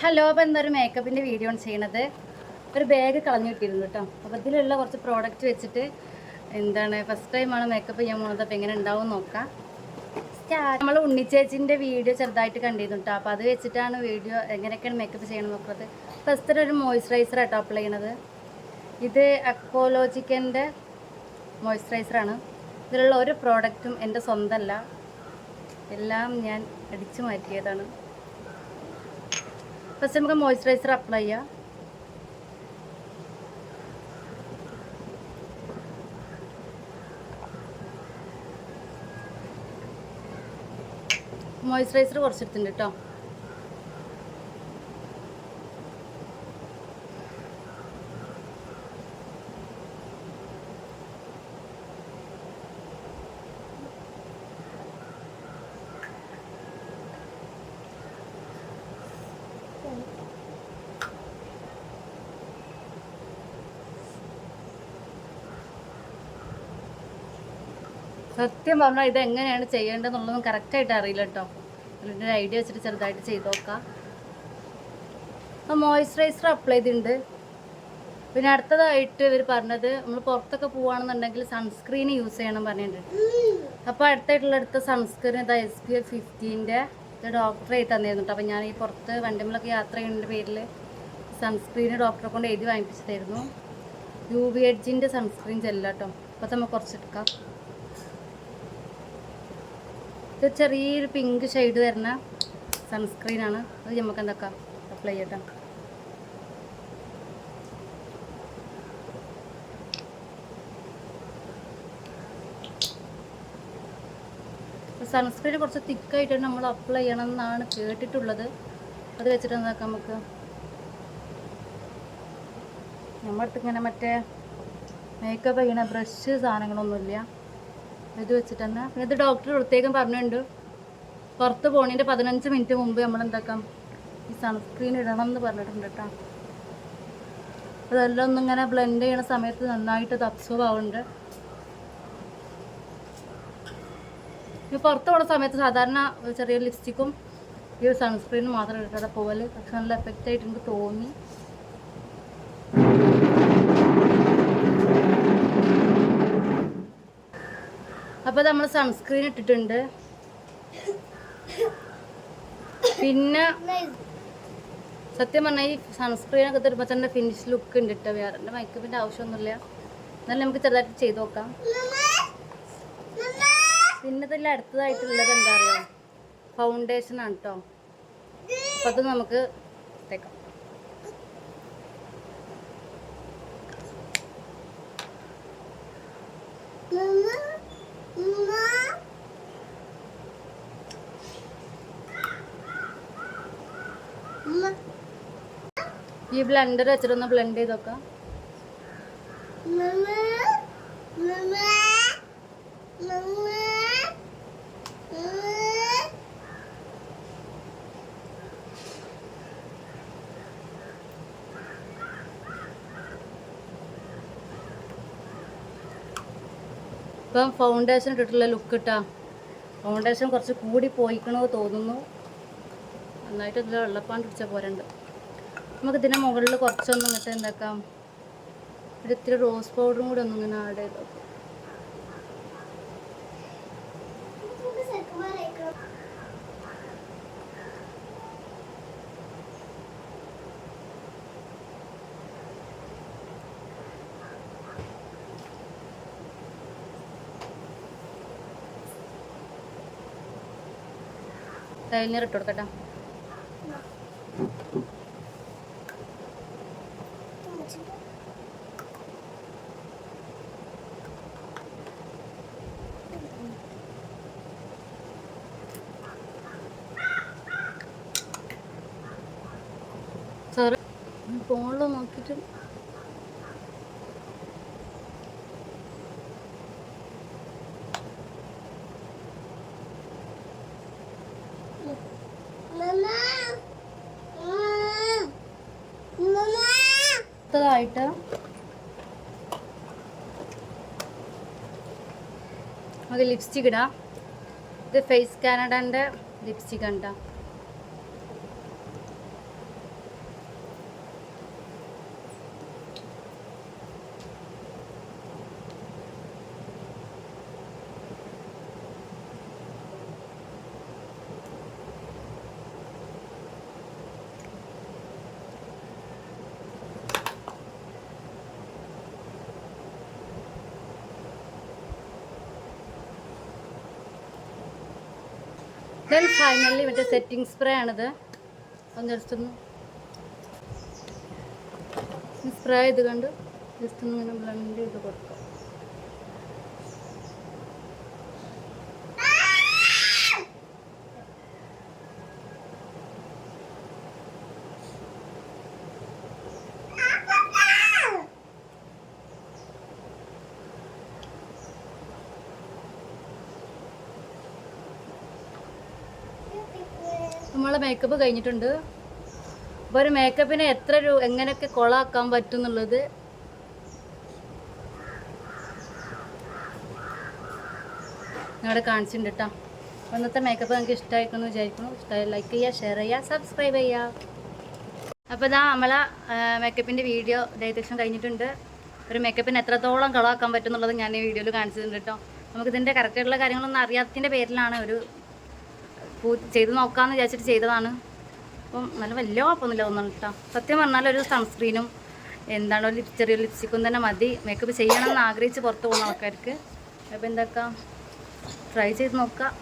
Hello അപ്പോൾ എന്തൊരു മേക്കപ്പിന്റെ video ആണ് ചെയ്യണത്? ഒരു ബാഗ് കളഞ്ഞു കിട്ടിയിരുന്നു കേട്ടോ അപ്പോൾ ഇതിലുള്ള കുറച്ച് പ്രോഡക്റ്റ് വെച്ചിട്ട് എന്താണ് ഫസ്റ്റ് ടൈമാണ് മേക്കപ്പ് ചെയ്യാൻ പോകുന്നത് അപ്പോൾ എങ്ങനെ ഉണ്ടാവും നോക്കാം. നമ്മൾ ഉണ്ണിച്ചേച്ചിന്റെ വീഡിയോ ചെറുതായിട്ട് കണ്ടിരുന്നു കേട്ടോ അപ്പോൾ അത് വെച്ചിട്ടാണ് വീഡിയോ എങ്ങനെയൊക്കെയാണ് മേക്കപ്പ് ചെയ്യണം നോക്കുന്നത്. ഫസ്റ്റ് ഒരു മോയ്സ്ചറൈസർ ആട്ടോ അപ്ലൈ ചെയ്യണത്. ഇത് അക്കോലോജിക്കന്റെ മോയ്സ്ചറൈസറാണ് ഇതിലുള്ള ഒരു പ്രോഡക്റ്റും എന്റെ സ്വന്തമല്ല എല്ലാം ഞാൻ അടിച്ചു മാറ്റിയതാണ്. ഫസ്റ്റ് നമുക്ക് മോയ്സ്ചറൈസർ അപ്ലൈ ചെയ്യാം മോയ്സ്ചറൈസർ കുറച്ചെടുത്തിട്ടുണ്ട് കേട്ടോ സത്യം പറഞ്ഞാൽ ഇത് എങ്ങനെയാണ് ചെയ്യേണ്ടതെന്നുള്ളതും കറക്റ്റായിട്ട് അറിയില്ല കേട്ടോ അതിന്റെ ഒരു ഐഡിയ വെച്ചിട്ട് ചെറുതായിട്ട് ചെയ്ത് നോക്കാം. അപ്പോൾ മോയ്സ്ചറൈസർ അപ്ലൈ ചെയ്തിട്ടുണ്ട്. പിന്നെ അടുത്തതായിട്ട് ഇവർ പറഞ്ഞത് നമ്മൾ പുറത്തൊക്കെ പോവുകയാണെന്നുണ്ടെങ്കിൽ സൺസ്ക്രീൻ യൂസ് ചെയ്യണം പറഞ്ഞിട്ടുണ്ട്. അപ്പോൾ അടുത്തായിട്ടുള്ള അടുത്ത സൺസ്ക്രീൻ ഇതാ എസ് പി എഫ് ഫിഫ്റ്റീന്റെ ഇത് ഡോക്ടറെ എഴുതി തന്നിരുന്നു അപ്പോൾ ഞാൻ ഈ പുറത്ത് വണ്ടിമലൊക്കെ യാത്ര ചെയ്യുന്നതിന്റെ പേരിൽ സൺസ്ക്രീൻ ഡോക്ടറെ കൊണ്ട് എഴുതി വാങ്ങിപ്പിച്ചതായിരുന്നു യു വി എഡ്ജിന്റെ സൺസ്ക്രീൻ ചെല്ലാം കേട്ടോ അപ്പോൾ നമുക്ക് കുറച്ചെടുക്കാം. ഇത് ചെറിയൊരു പിങ്ക് ഷെയ്ഡ് വരുന്ന സൺസ്ക്രീനാണ് അത് നമുക്ക് എന്തൊക്കെ? അപ്ലൈ ചെയ്യട്ടെ സൺസ്ക്രീൻ കുറച്ച് തിക്കായിട്ട് നമ്മൾ അപ്ലൈ ചെയ്യണം എന്നാണ് കേട്ടിട്ടുള്ളത്. അത് വെച്ചിട്ട് എന്താക്കാം നമുക്ക്? നമ്മുടെ അടുത്ത് ഇങ്ങനെ മറ്റേ മേക്കപ്പ് ചെയ്യണ ബ്രഷ് സാധനങ്ങളൊന്നുമില്ല. ഇത് വെച്ചിട്ട് തന്നെ ഇത് ഡോക്ടർ പ്രത്യേകം പറഞ്ഞിട്ടുണ്ട്. പുറത്ത് പോണതിന്റെ പതിനഞ്ച് മിനിറ്റ് മുമ്പ് നമ്മൾ എന്താക്കാം ഈ സൺസ്ക്രീൻ ഇടണം എന്ന് പറഞ്ഞിട്ടുണ്ട് കേട്ടോ. അതെല്ലാം ഒന്നും ഇങ്ങനെ ബ്ലെൻഡ് ചെയ്യണ സമയത്ത് നന്നായിട്ട് ഇത് അബ്സോർവ് ആവുന്നുണ്ട് ഈ പുറത്ത് പോണ സമയത്ത് സാധാരണ ചെറിയ ലിപ്സ്റ്റിക്കും ഈ ഒരു സൺസ്ക്രീനും മാത്രം ഇട്ടാതെ പോകൽ പക്ഷെ നല്ല എഫക്റ്റ് ആയിട്ട് എനിക്ക് തോന്നി. അപ്പോൾ നമ്മൾ സൺസ്ക്രീൻ ഇട്ടിട്ടുണ്ട്. പിന്നെ സത്യം പറഞ്ഞാൽ ഈ സൺസ്ക്രീൻ ഒക്കെ തരുമ്പോൾ തന്നെ ഫിനിഷ് ലുക്ക് ഉണ്ട് കേട്ടോ വേറെ മേക്കപ്പിന്റെ ആവശ്യമൊന്നുമില്ല. എന്നാലും നമുക്ക് ചെറുതായിട്ട് ചെയ്ത് നോക്കാം. പിന്നെ ഇതിൽ അടുത്തതായിട്ടുള്ളത് എന്താ പറയുക ഫൗണ്ടേഷൻ ആണ് കേട്ടോ അപ്പം അത് നമുക്ക് ഈ ബ്ലെൻഡർ വെച്ചിട്ടൊന്ന് ബ്ലെൻഡ് ചെയ്ത് നോക്കാം ഇപ്പം ഫൗണ്ടേഷൻ ഇട്ടിട്ടുള്ള ലുക്ക് ഇട്ടാ. ഫൗണ്ടേഷൻ കുറച്ച് കൂടി പോയിക്കണോ തോന്നുന്നു. നന്നായിട്ട് ഇതിൽ വെള്ളപ്പാണ്ട് പിടിച്ചാൽ പോരണ്ട്. നമുക്ക് ഇതിന്റെ മുകളിൽ കുറച്ചൊന്നും ഇങ്ങോട്ട് എന്താക്കാം? ഒരു ഇത്തിരി റോസ് പൗഡറും കൂടി ഒന്നും ഇങ്ങനെ ആഡ് ചെയ്ത് നോക്കാം. ഇട്ട് കൊടുക്കട്ടെ. ഫോണിൽ നോക്കിയിട്ട് അടുത്തതായിട്ട് നമുക്ക് ലിപ്സ്റ്റിക് ഇടാം. ഇത് ഫേസ് കാനഡന്റെ ലിപ്സ്റ്റിക് ആണ് ദെൻ ഫൈനലി മറ്റേ സെറ്റിംഗ് സ്പ്രേ ആണിത്. ഒന്ന് ജസ്റ്റ് ഒന്ന് സ്പ്രേ ചെയ്ത് കണ്ട് ജസ്റ്റ് ഇങ്ങനെ ബ്ലെൻഡ് ചെയ്ത് കൊടുക്കാം. നമ്മളെ മേക്കപ്പ് കഴിഞ്ഞിട്ടുണ്ട്. അപ്പോൾ ഒരു മേക്കപ്പിനെ എത്ര രൂപ എങ്ങനെയൊക്കെ കൊളാക്കാൻ പറ്റും എന്നുള്ളത് നിങ്ങളെ കാണിച്ചിട്ടുണ്ട് കേട്ടോ അപ്പോൾ ഇന്നത്തെ മേക്കപ്പ് നിങ്ങൾക്ക് ഇഷ്ടമായിരിക്കുമെന്ന് വിചാരിക്കുന്നു. ഇഷ്ടമായി ലൈക്ക് ചെയ്യുക ഷെയർ ചെയ്യുക സബ്സ്ക്രൈബ് ചെയ്യുക. അപ്പോൾ ഇതാ നമ്മളെ മേക്കപ്പിന്റെ വീഡിയോ ഡയറ്റേഷൻ കഴിഞ്ഞിട്ടുണ്ട്. ഒരു മേക്കപ്പിന് എത്രത്തോളം കളാക്കാൻ പറ്റും എന്നുള്ളത് ഞാൻ ഈ വീഡിയോയിൽ കാണിച്ചിട്ടുണ്ട് കേട്ടോ നമുക്കിതിന്റെ കറക്റ്റായിട്ടുള്ള കാര്യങ്ങളൊന്നും അറിയാത്തതിന്റെ പേരിലാണ് ഒരു പൂ ചെയ്ത് നോക്കാമെന്ന് വിചാരിച്ചിട്ട് ചെയ്തതാണ്. അപ്പം നല്ല വലിയ കുഴപ്പമൊന്നുമില്ല തോന്നുന്നു കേട്ടോ സത്യം പറഞ്ഞാൽ ഒരു സൺസ്ക്രീനും എന്താണ് ലിപ് ചെറിയ ലിപ്സ്റ്റിക്കും തന്നെ മതി. മേക്കപ്പ് ചെയ്യണമെന്ന് ആഗ്രഹിച്ച് പുറത്ത് പോകുന്ന ആൾക്കാർക്ക്. അപ്പോൾ എന്താക്കാം? ട്രൈ ചെയ്ത് നോക്കാം.